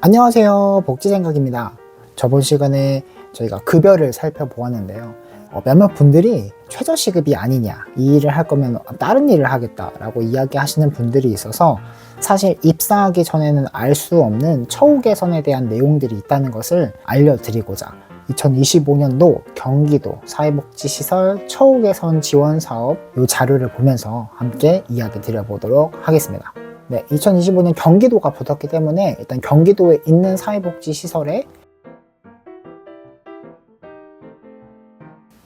안녕하세요. 복지생각입니다. 저번 시간에 저희가 급여를 살펴보았는데요. 어, 몇몇 분들이 최저시급이 아니냐, 이 일을 할 거면 다른 일을 하겠다라고 이야기하시는 분들이 있어서 사실 입사하기 전에는 알 수 없는 처우 개선에 대한 내용들이 있다는 것을 알려드리고자 2025년도 경기도 사회복지시설 처우 개선 지원 사업 이 자료를 보면서 함께 이야기 드려보도록 하겠습니다. 네, 2025년 경기도가 붙었기 때문에 일단 경기도에 있는 사회복지 시설에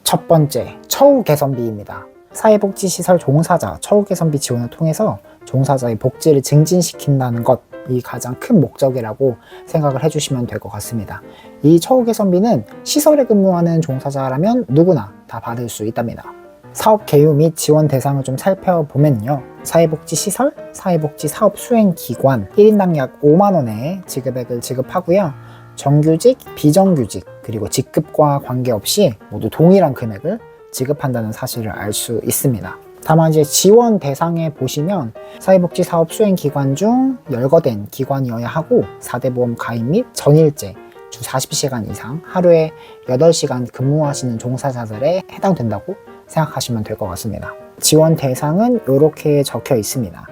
첫 번째, 처우 개선비입니다. 사회복지시설 종사자 처우 개선비 지원을 통해서 종사자의 복지를 증진시킨다는 것 이 가장 큰 목적이라고 생각을 해주시면 될 것 같습니다. 이 처우 개선비는 시설에 근무하는 종사자라면 누구나 다 받을 수 있답니다. 사업 개요 및 지원 대상을 좀 살펴보면요. 사회복지 시설, 사회복지 사업 수행 기관 1인당 약 5만 원의 지급액을 지급하고요. 정규직, 비정규직, 그리고 직급과 관계없이 모두 동일한 금액을 지급한다는 사실을 알 수 있습니다. 다만 이제 지원 대상에 보시면 사회복지 사업 수행 기관 중 열거된 기관이어야 하고 4대 보험 가입 및 전일제 주 40시간 이상 하루에 8시간 근무하시는 종사자들에 해당된다고 생각하시면 될 것 같습니다. 지원 대상은 이렇게 적혀 있습니다.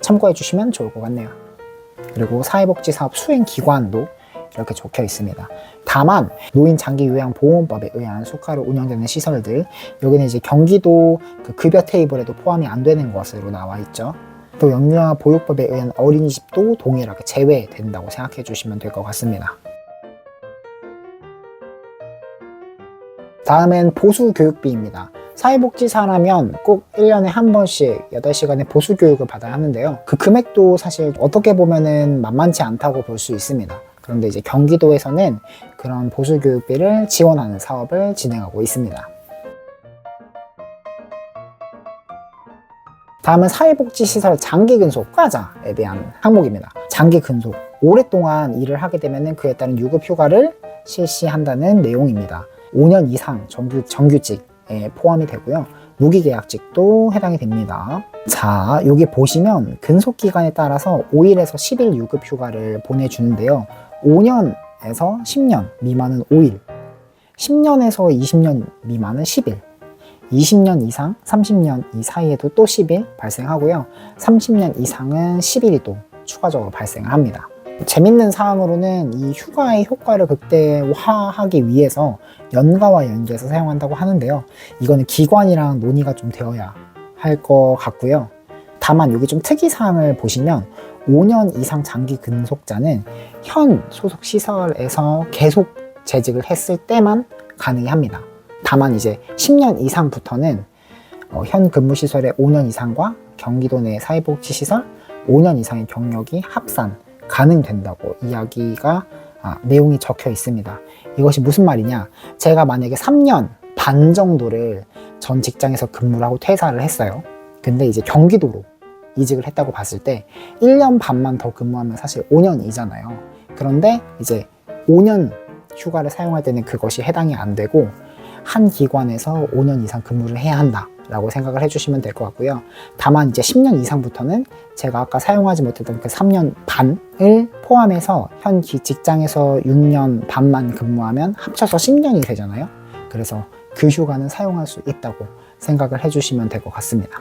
참고해 주시면 좋을 것 같네요. 그리고 사회복지사업 수행기관도 이렇게 적혀 있습니다. 다만 노인 장기 요양 보험법에 의한 수가로 운영되는 시설들 여기는 이제 경기도 그 급여 테이블에도 포함이 안 되는 것으로 나와 있죠. 또 영유아 보육법에 의한 어린이집도 동일하게 제외된다고 생각해 주시면 될 것 같습니다. 다음엔 보수 교육비입니다. 사회복지사라면 꼭 1년에 한 번씩 8시간의 보수 교육을 받아야 하는데요. 그 금액도 사실 어떻게 보면은 만만치 않다고 볼 수 있습니다. 그런데 이제 경기도에서는 그런 보수 교육비를 지원하는 사업을 진행하고 있습니다. 다음은 사회복지시설 장기 근속 후가자에 대한 항목입니다. 장기 근속. 오랫동안 일을 하게 되면 그에 따른 유급 휴가를 실시한다는 내용입니다. 5년 이상 정규, 정규직에 포함이 되고요. 무기계약직도 해당이 됩니다. 자, 여기 보시면 근속 기간에 따라서 5일에서 10일 유급 휴가를 보내주는데요. 5년에서 10년 미만은 5일, 10년에서 20년 미만은 10일, 20년 이상, 30년 이 사이에도 또 10일 발생하고요. 30년 이상은 10일이 또 추가적으로 발생을 합니다. 재밌는 사항으로는 이 휴가의 효과를 극대화하기 위해서 연가와 연계해서 사용한다고 하는데요. 이거는 기관이랑 논의가 좀 되어야 할 것 같고요. 다만 여기 좀 특이사항을 보시면 5년 이상 장기 근속자는 현 소속 시설에서 계속 재직을 했을 때만 가능해 합니다. 다만 이제 10년 이상부터는 어, 현 근무 시설의 5년 이상과 경기도 내 사회복지시설 5년 이상의 경력이 합산 가능된다고 이야기가 아, 내용이 적혀 있습니다. 이것이 무슨 말이냐? 제가 만약에 3년 반 정도를 전 직장에서 근무를 하고 퇴사를 했어요. 근데 이제 경기도로 이직을 했다고 봤을 때 1년 반만 더 근무하면 사실 5년이잖아요. 그런데 이제 5년 휴가를 사용할 때는 그것이 해당이 안 되고 한 기관에서 5년 이상 근무를 해야 한다. 라고 생각을 해주시면 될 것 같고요. 다만 이제 10년 이상부터는 제가 아까 사용하지 못했던 그 3년 반을 포함해서 현 기- 직장에서 6년 반만 근무하면 합쳐서 10년이 되잖아요. 그래서 그 휴가는 사용할 수 있다고 생각을 해주시면 될 것 같습니다.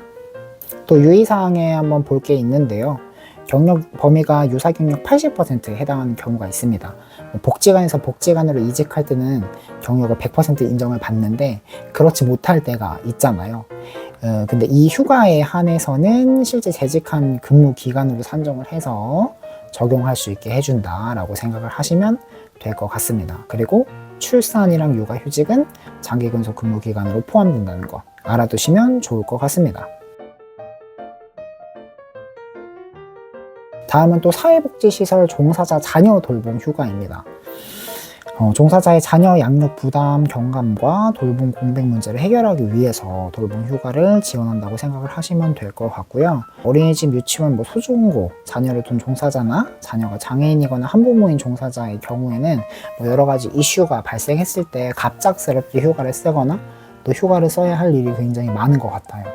또 유의사항에 한번 볼 게 있는데요. 경력 범위가 유사 경력 80%에 해당하는 경우가 있습니다. 뭐 복지관에서 복지관으로 이직할 때는 경력을 100% 인정을 받는데 그렇지 못할 때가 있잖아요. 어, 근데 이 휴가에 한해서는 실제 재직한 근무 기간으로 산정을 해서 적용할 수 있게 해준다라고 생각을 하시면 될 것 같습니다. 그리고 출산이랑 육아휴직은 장기 근속 근무 기간으로 포함된다는 거 알아두시면 좋을 것 같습니다. 다음은 또 사회복지시설 종사자 자녀 돌봄 휴가입니다. 어, 종사자의 자녀 양육 부담 경감과 돌봄 공백 문제를 해결하기 위해서 돌봄 휴가를 지원한다고 생각을 하시면 될 것 같고요. 어린이집, 유치원, 뭐 소중고 자녀를 둔 종사자나 자녀가 장애인이거나 한부모인 종사자의 경우에는 뭐 여러 가지 이슈가 발생했을 때 갑작스럽게 휴가를 쓰거나 또 휴가를 써야 할 일이 굉장히 많은 것 같아요.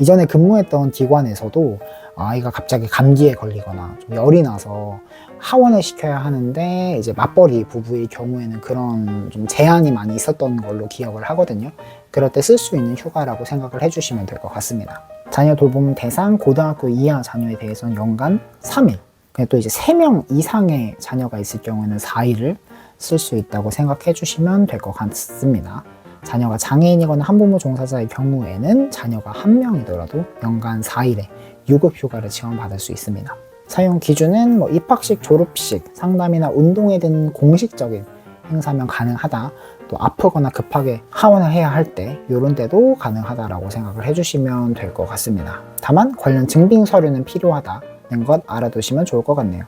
이전에 근무했던 기관에서도 아이가 갑자기 감기에 걸리거나 좀 열이 나서 하원을 시켜야 하는데 이제 맞벌이 부부의 경우에는 그런 좀 제한이 많이 있었던 걸로 기억을 하거든요. 그럴 때 쓸 수 있는 휴가라고 생각을 해주시면 될 것 같습니다. 자녀 돌봄 대상 고등학교 이하 자녀에 대해서는 연간 3일. 근데 또 이제 3명 이상의 자녀가 있을 경우에는 4일을 쓸 수 있다고 생각해 주시면 될 것 같습니다. 자녀가 장애인이거나 한부모 종사자의 경우에는 자녀가 한 명이더라도 연간 4일의 유급 휴가를 지원받을 수 있습니다. 사용 기준은 뭐 입학식, 졸업식, 상담이나 운동에 등 공식적인 행사면 가능하다. 또 아프거나 급하게 하원을 해야 할 때 이런 때도 가능하다라고 생각을 해주시면 될 것 같습니다. 다만 관련 증빙 서류는 필요하다는 것 알아두시면 좋을 것 같네요.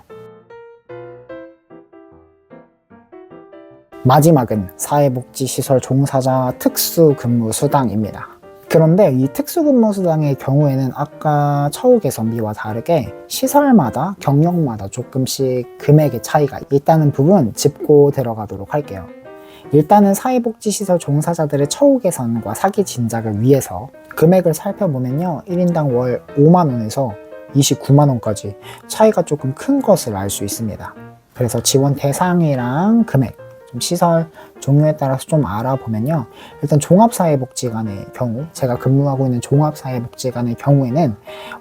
마지막은 사회복지시설 종사자 특수근무수당입니다. 그런데 이 특수근무수당의 경우에는 아까 처우 개선비와 다르게 시설마다 경력마다 조금씩 금액의 차이가 있다는 부분 짚고 들어가도록 할게요. 일단은 사회복지시설 종사자들의 처우 개선과 사기 진작을 위해서 금액을 살펴보면요. 1인당 월 5만원에서 29만원까지 차이가 조금 큰 것을 알 수 있습니다. 그래서 지원 대상이랑 금액, 좀 시설 종류에 따라서 좀 알아보면요. 일단 종합사회복지관의 경우, 제가 근무하고 있는 종합사회복지관의 경우에는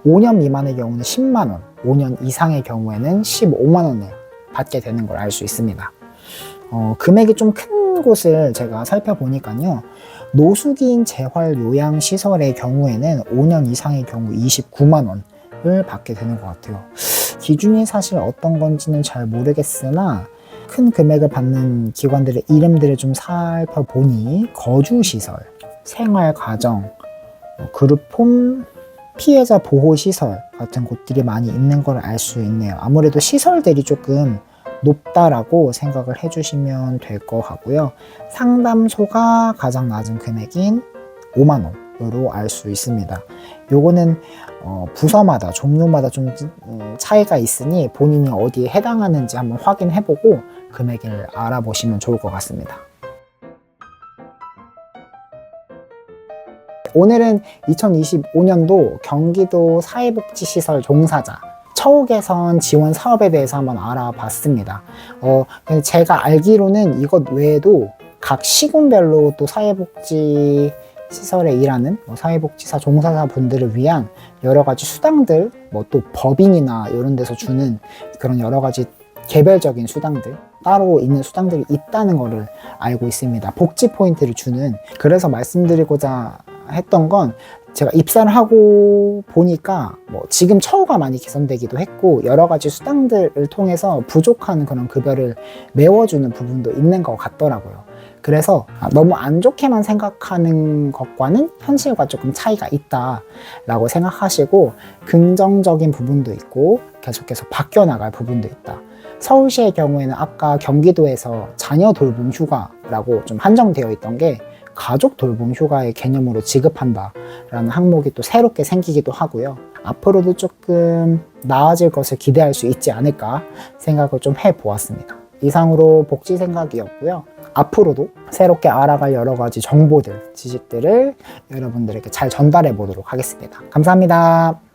5년 미만의 경우는 10만원, 5년 이상의 경우에는 15만원을 받게 되는 걸 알 수 있습니다. 어, 금액이 좀 큰 곳을 제가 살펴보니까요. 노숙인 재활 요양 시설의 경우에는 5년 이상의 경우 29만 원을 받게 되는 것 같아요. 기준이 사실 어떤 건지는 잘 모르겠으나 큰 금액을 받는 기관들의 이름들을 좀 살펴보니 거주시설, 생활가정, 뭐 그룹홈, 피해자 보호시설 같은 곳들이 많이 있는 걸 알 수 있네요. 아무래도 시설들이 조금 높다라고 생각을 해주시면 될 것 같고요. 상담소가 가장 낮은 금액인 5만 원 으로 알 수 있습니다. 요거는 어, 부서마다 종류마다 좀 음, 차이가 있으니 본인이 어디에 해당하는지 한번 확인해보고 금액을 알아보시면 좋을 것 같습니다. 오늘은 2025년도 경기도 사회복지시설 종사자 처우 개선 지원 사업에 대해서 한번 알아봤습니다. 어, 제가 알기로는 이것 외에도 각 시군별로 또 사회복지 시설에 일하는 뭐 사회복지사 종사자 분들을 위한 여러 가지 수당들, 뭐 또 법인이나 이런 데서 주는 그런 여러 가지 개별적인 수당들 따로 있는 수당들이 있다는 것을 알고 있습니다. 복지 포인트를 주는 그래서 말씀드리고자 했던 건 제가 입사를 하고 보니까 뭐 지금 처우가 많이 개선되기도 했고 여러 가지 수당들을 통해서 부족한 그런 급여를 메워주는 부분도 있는 것 같더라고요. 그래서 너무 안 좋게만 생각하는 것과는 현실과 조금 차이가 있다라고 생각하시고 긍정적인 부분도 있고 계속해서 바뀌어 나갈 부분도 있다. 서울시의 경우에는 아까 경기도에서 자녀 돌봄 휴가라고 좀 한정되어 있던 게 가족 돌봄 휴가의 개념으로 지급한다라는 항목이 또 새롭게 생기기도 하고요. 앞으로도 조금 나아질 것을 기대할 수 있지 않을까 생각을 좀 해보았습니다. 이상으로 복지 생각이었고요. 앞으로도 새롭게 알아갈 여러 가지 정보들, 지식들을 여러분들에게 잘 전달해 보도록 하겠습니다. 감사합니다.